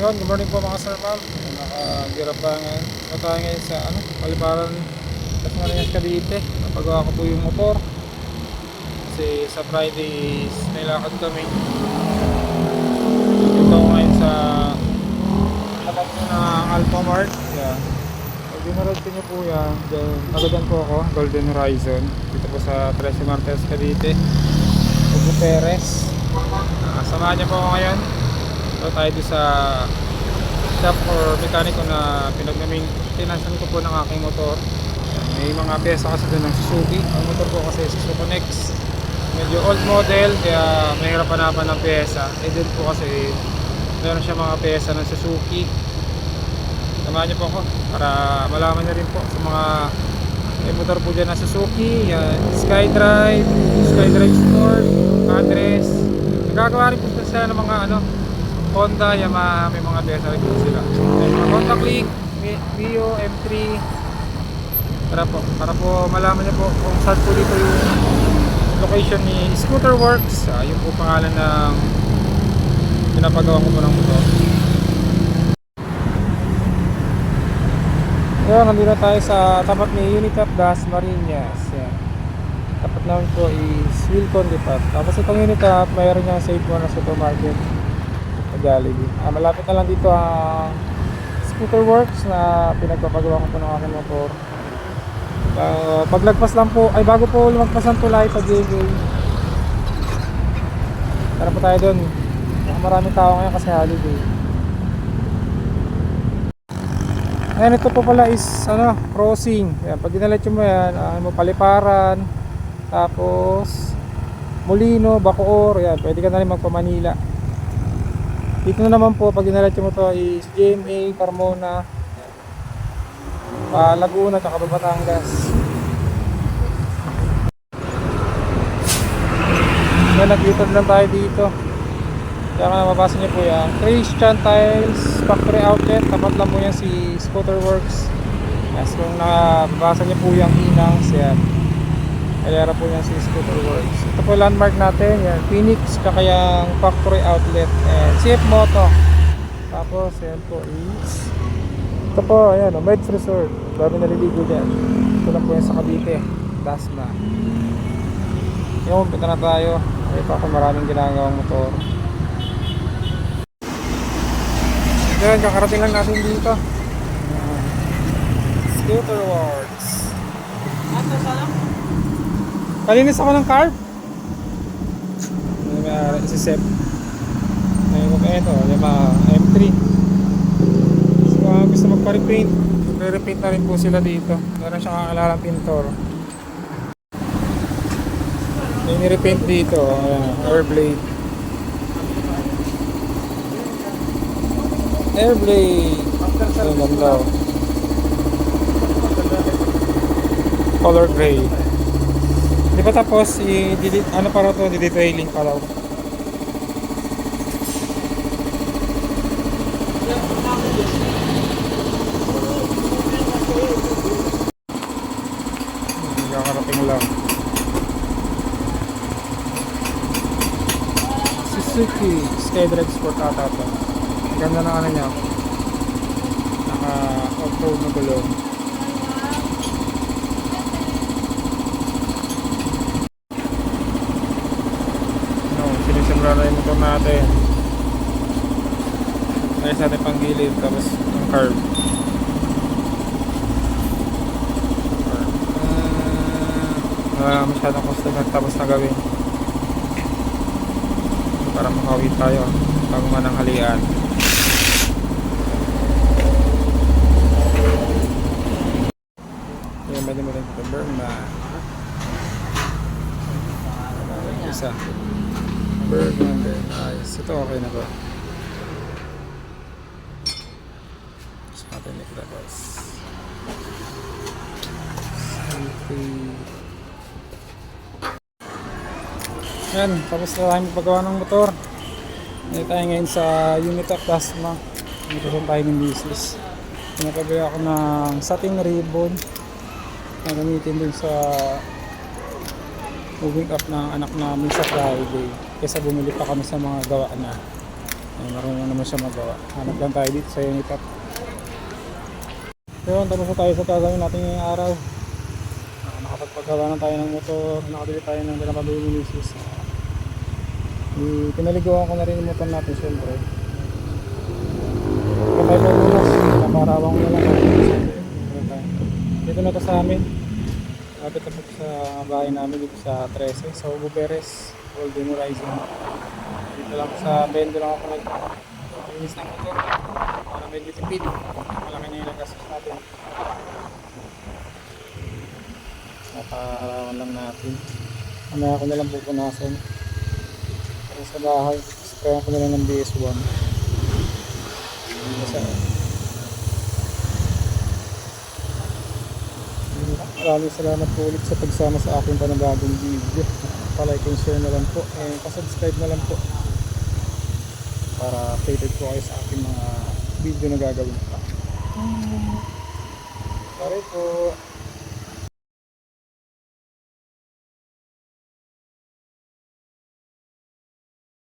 Yun, good morning po mga sir ma'am. Nakagirap pa ngayon. Ito tayo ngayon sa ano, Paliparan Las Marinas Cavite. Napagawa ko po yung motor. Kasi sa Friday is nilakad kami. Dito ako ngayon sa ko ng Alpha Mart. Yeah. Pag dinarad ko niyo po yan, then tagadan po ako, Golden Horizon. Dito po sa Trece Martes Cavite. Ugo Perez. Samahan niyo po ako ngayon. So tayo doon sa shop or mekaniko na pinag-maintenance ko po ng aking motor. May mga pyesa kasi doon ng Suzuki. Ang motor ko kasi Suzuki Nex. Medyo old model kaya mahirap hanapan ng pyesa. Eh din po kasi meron siya mga pyesa ng Suzuki. Samahan niyo po ako para malaman niyo rin po sa mga may motor po dyan na Suzuki, yan, Skydrive, Skydrive Sport, Address. Nagagawa rin po sila ng mga ano, Honda, Yamaha, may mga pyesa rin sila. May mga Honda Click, Mi- Mio, M3. Para po, para po malaman niyo po kung saan po dito yung location ni Scooter Works. Ah, yun po pangalan ng pinapagawa ko po ng motor. Ngayon, nandito tayo sa tapat ni Unitap Das Marinas. Yan. Tapat naman po is Wilcon Depot. Tapos itong Unitap, mayroon niyang safe mo na supermarket. Jollibee. Ah, malapit na lang dito ang Scooter Works na pinagpapagawa ko po ng aking motor. Uh, paglagpas lang po, ay bago po lumagpas ang tulay sa JJ. Tara po tayo doon. Maraming tao ngayon kasi holiday. Ayan, ito po pala is ano, crossing. Ayan, pag dinaletso mo yan, ah, mo paliparan, tapos Molino, Bacoor, yan, pwede ka na rin magpa-Manila. Dito na naman po, pag dinaletso mo to is GMA, Carmona, pa Laguna, tsaka Batangas. Yan, nag-U-turn lang tayo dito. Kaya nga mabasa niyo po yan. Christian Tiles Factory Outlet. Tapat lang po yan si Scooter Works. Yes, kung nabasa niyo po yung inangs yan. Kaya po yan si Scooter Works. Ito po landmark natin. Yan. Phoenix Kakayang Factory Outlet. And CF Moto. Tapos yan po is ito po, ayan, oh, Meds Resort. Dami naliligo dyan. Ito lang po yan sa Cavite. Dasma. Yung, punta na tayo. Ay pa ako maraming ginagawang motor. Yan, kakarating lang natin dito. Ayan. Scooter Works. Ano sana? Kalinis ako ng carb. Ano may si Sep. Ngayon ko ito, Yamaha M3. So, kung gusto magpa-repaint, re-repaint na rin po sila dito. Meron siyang kakalalang pintor. May ni-repaint dito, ayan, Airblade. Airblade. Ang ganda. oh. Color gray. Di ba tapos, i ano pa raw to, detailing pa raw. Kakarating lang. Suzuki Skydrive Sport ata to. Ganda ng ano niya. Naka off-road na gulong. Sinisimula na yung motor natin. Ayos natin pang gilid tapos ang curve. Uh, wala masyadong customer tapos na gawin. Para makawin tayo bago mananghalian. Yan, pwede mo rin ito. Burma. Isa. Then, ayos. Ito okay na to. Sa atin ilalabas. Selfie. Yan, tapos na tayo paggawa ng motor. Hindi tayo ngayon sa Unitap Plasma. Dito sa tayo ng business. Pinapagawa ako ng sating ribbon na gamitin dun sa moving up ng anak namin sa Friday. Kesa bumili pa kami sa mga gawa na. Eh, marunong naman siya magawa. Hanap lang tayo dito sa Unitap. Yun, tapos na tayo sa gagawin natin ngayong araw. Ah, nakapagpagawa na tayo ng motor, nakabili tayo ng pinapabili ni Mrs. Uh, pinaliguan ko na rin yung motor natin syempre. Tayo magulas, naparawang ko na lang. Dito na to sa amin. Lapit na sa bahay namin dito sa 13, sa Hugo Perez, Golden Horizon. Dito lang sa bendo lang ako nag-inis ng motor para medyo tipid. Malaki na yung nagastos natin. Nakaarawan lang natin. Mamaya ko na lang pupunasan. Pero sa bahay, sprayan ko na lang ng BS1. Kasi, Maraming salamat po ulit sa pagsama sa aking panibagong video. Palike and share na lang po. And pasubscribe na lang po. Para updated po kayo sa aking mga video na gagawin pa. Sorry po.